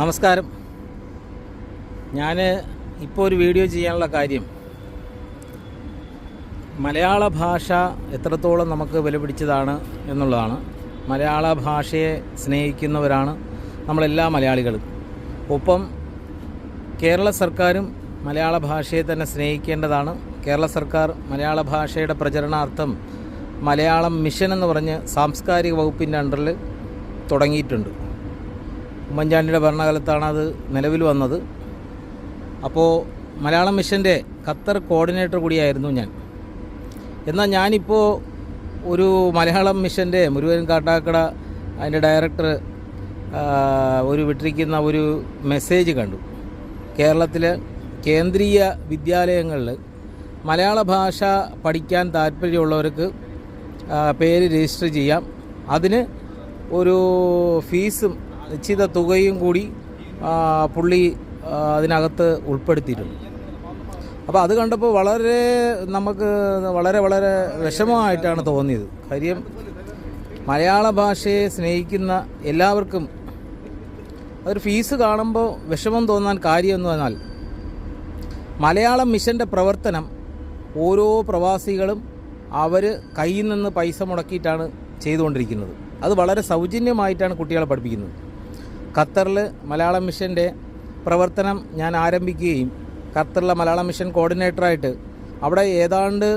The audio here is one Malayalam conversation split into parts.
നമസ്കാരം. ഞാൻ ഇപ്പോൾ ഒരു വീഡിയോ ചെയ്യാനുള്ള കാര്യം. മലയാള ഭാഷ എത്രത്തോളം നമുക്ക് വിലപിടിച്ചതാണ് എന്നുള്ളതാണ്. മലയാള ഭാഷയെ സ്നേഹിക്കുന്നവരാണ് നമ്മളെല്ലാ മലയാളികളും. ഒപ്പം കേരള സർക്കാരും മലയാള ഭാഷയെ തന്നെ സ്നേഹിക്കേണ്ടതാണ്. കേരള സർക്കാർ മലയാള ഭാഷയുടെ പ്രചരണാർത്ഥം മലയാളം മിഷൻ എന്ന് പറഞ്ഞ് സാംസ്കാരിക വകുപ്പിന്റെ അണ്ടറിൽ തുടങ്ങിയിട്ടുണ്ട്. ഉമ്മൻചാണ്ടിയുടെ ഭരണകാലത്താണ് അത് നിലവിൽ വന്നത്. അപ്പോൾ മലയാളം മിഷന്റെ ഖത്തർ കോർഡിനേറ്റർ കൂടിയായിരുന്നു ഞാൻ. എന്നാൽ ഞാനിപ്പോൾ ഒരു മലയാളം മിഷന്റെ മുരുകൻ കാട്ടാക്കട അതിന്റെ ഡയറക്ടർ ഒരു വിട്ടിരിക്കുന്ന ഒരു മെസ്സേജ് കണ്ടു. കേരളത്തിലെ കേന്ദ്രീയ വിദ്യാലയങ്ങളിൽ മലയാള ഭാഷ പഠിക്കാൻ താല്പര്യമുള്ളവർക്ക് പേര് രജിസ്റ്റർ ചെയ്യാം. അതിന് ഒരു ഫീസും നിശ്ചിത തുകയും കൂടി പുള്ളി അതിനകത്ത് ഉൾപ്പെടുത്തിയിട്ടുണ്ട്. അപ്പോൾ അത് കണ്ടപ്പോൾ വളരെ നമുക്ക് വളരെ വളരെ വിഷമമായിട്ടാണ് തോന്നിയത്. കാര്യം മലയാള ഭാഷയെ സ്നേഹിക്കുന്ന എല്ലാവർക്കും അതൊരു ഫീസ് കാണുമ്പോൾ വിഷമം തോന്നാൻ കാര്യമെന്ന് പറഞ്ഞാൽ മലയാളം മിഷന്റെ പ്രവർത്തനം ഓരോ പ്രവാസികളും അവർ കയ്യിൽ നിന്ന് പൈസ മുടക്കിയിട്ടാണ് ചെയ്തുകൊണ്ടിരിക്കുന്നത്. അത് വളരെ സൗജന്യമായിട്ടാണ് കുട്ടികളെ പഠിപ്പിക്കുന്നത്. ഖത്തറിൽ മലയാളം മിഷന്റെ പ്രവർത്തനം ഞാൻ ആരംഭിക്കുകയും ഖത്തറിലെ മലയാളം മിഷൻ കോർഡിനേറ്ററായിട്ട് അവിടെ ഏതാണ്ട്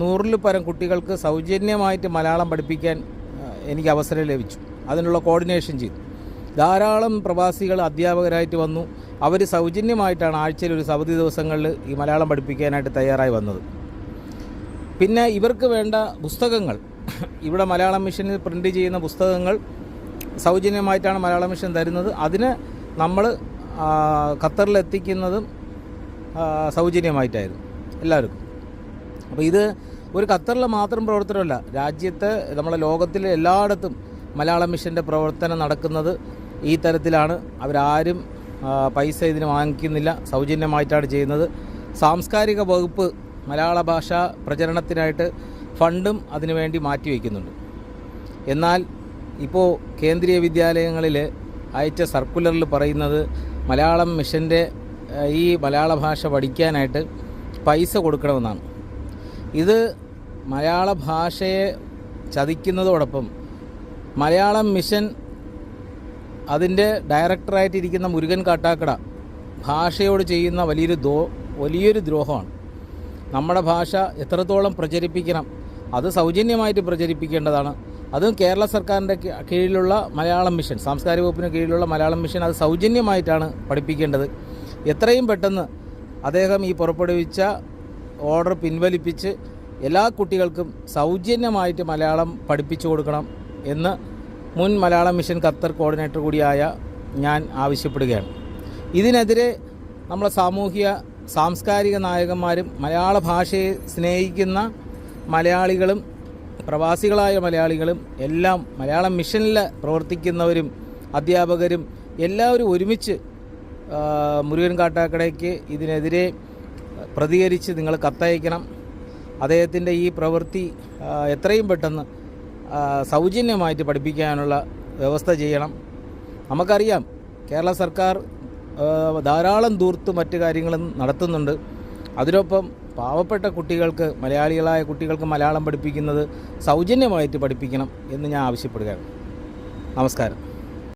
നൂറിൽ പരം കുട്ടികൾക്ക് സൗജന്യമായിട്ട് മലയാളം പഠിപ്പിക്കാൻ എനിക്ക് അവസരം ലഭിച്ചു. അതിനുള്ള കോർഡിനേഷൻ ചെയ്തു. ധാരാളം പ്രവാസികൾ അധ്യാപകരായിട്ട് വന്നു. അവർ സൗജന്യമായിട്ടാണ് ആഴ്ചയിൽ ഒരു അവധി ദിവസങ്ങളിൽ ഈ മലയാളം പഠിപ്പിക്കാനായിട്ട് തയ്യാറായി വന്നത്. പിന്നെ ഇവർക്ക് വേണ്ട പുസ്തകങ്ങൾ ഇവിടെ മലയാളം മിഷനിൽ പ്രിന്റ് ചെയ്യുന്ന പുസ്തകങ്ങൾ സൗജന്യമായിട്ടാണ് മലയാള മിഷൻ തരുന്നത്. അതിന് നമ്മൾ ഖത്തറിലെത്തിക്കുന്നതും സൗജന്യമായിട്ടായിരുന്നു. എല്ലാവർക്കും. അപ്പോൾ ഇത് ഒരു ഖത്തറിൽ മാത്രം പ്രവർത്തനമല്ല രാജ്യത്ത് നമ്മളെ ലോകത്തിലെ എല്ലായിടത്തും മലയാള മിഷന്റെ പ്രവർത്തനം നടക്കുന്നത് ഈ തരത്തിലാണ്. അവരാരും പൈസ ഇതിന് വാങ്ങിക്കുന്നില്ല സൗജന്യമായിട്ടാണ് ചെയ്യുന്നത്. സാംസ്കാരിക വകുപ്പ് മലയാള ഭാഷ പ്രചരണത്തിനായിട്ട് ഫണ്ടും അതിനുവേണ്ടി മാറ്റിവെക്കുന്നുണ്ട് എന്നാൽ ഇപ്പോൾ കേന്ദ്രീയ വിദ്യാലയങ്ങളിൽ അയച്ച സർക്കുലറിൽ പറയുന്നത് മലയാളം മിഷന്റെ ഈ മലയാള ഭാഷ പഠിക്കാനായിട്ട് പൈസ കൊടുക്കണമെന്നാണ്. ഇത് മലയാള ഭാഷയെ ചതിക്കുന്നതോടൊപ്പം മലയാളം മിഷൻ അതിന്റെ ഡയറക്ടറായിട്ടിരിക്കുന്ന മുരുകൻ കാട്ടാക്കട ഭാഷയോട് ചെയ്യുന്ന വലിയൊരു ദോ വലിയൊരു ദ്രോഹമാണ്. നമ്മുടെ ഭാഷ എത്രത്തോളം പ്രചരിപ്പിക്കണം അത് സൗജന്യമായിട്ട് പ്രചരിപ്പിക്കേണ്ടതാണ്. അതും കേരള സർക്കാരിന്റെ കീഴിലുള്ള മലയാളം മിഷൻ സാംസ്കാരിക വകുപ്പിന് കീഴിലുള്ള മലയാളം മിഷൻ അത് സൗജന്യമായിട്ടാണ് പഠിപ്പിക്കേണ്ടത്. എത്രയും പെട്ടെന്ന് അദ്ദേഹം ഈ പുറപ്പെടുവിച്ച ഓർഡർ പിൻവലിപ്പിച്ച് എല്ലാ കുട്ടികൾക്കും സൗജന്യമായിട്ട് മലയാളം പഠിപ്പിച്ചു കൊടുക്കണം എന്ന് മുൻ മലയാളം മിഷൻ ഖത്തർ കോർഡിനേറ്റർ കൂടിയായ ഞാൻ ആവശ്യപ്പെടുകയാണ്. ഇതിനെതിരെ നമ്മളെ സാമൂഹിക സാംസ്കാരിക നായകന്മാരും മലയാള ഭാഷയെ സ്നേഹിക്കുന്ന മലയാളികളും പ്രവാസികളായ മലയാളികളും എല്ലാം മലയാളം മിഷനിൽ പ്രവർത്തിക്കുന്നവരും അധ്യാപകരും എല്ലാവരും ഒരുമിച്ച് മുരുകൻ കാട്ടാക്കടയ്ക്ക് ഇതിനെതിരെ പ്രതികരിച്ച് നിങ്ങൾ കത്തയക്കണം. അദ്ദേഹത്തിന്റെ ഈ പ്രവൃത്തി എത്രയും പെട്ടെന്ന് സൗജന്യമായിട്ട് പഠിപ്പിക്കാനുള്ള വ്യവസ്ഥ ചെയ്യണം. നമുക്കറിയാം കേരള സർക്കാർ ധാരാളം ദൂർത്ത് മറ്റു കാര്യങ്ങളും നടത്തുന്നുണ്ട്. അതിനൊപ്പം പാവപ്പെട്ട കുട്ടികൾക്ക് മലയാളികളായ കുട്ടികൾക്ക് മലയാളം പഠിപ്പിക്കുന്നത് സൗജന്യമായിട്ട് പഠിപ്പിക്കണം എന്ന് ഞാൻ ആവശ്യപ്പെടുകയാണ്. നമസ്കാരം.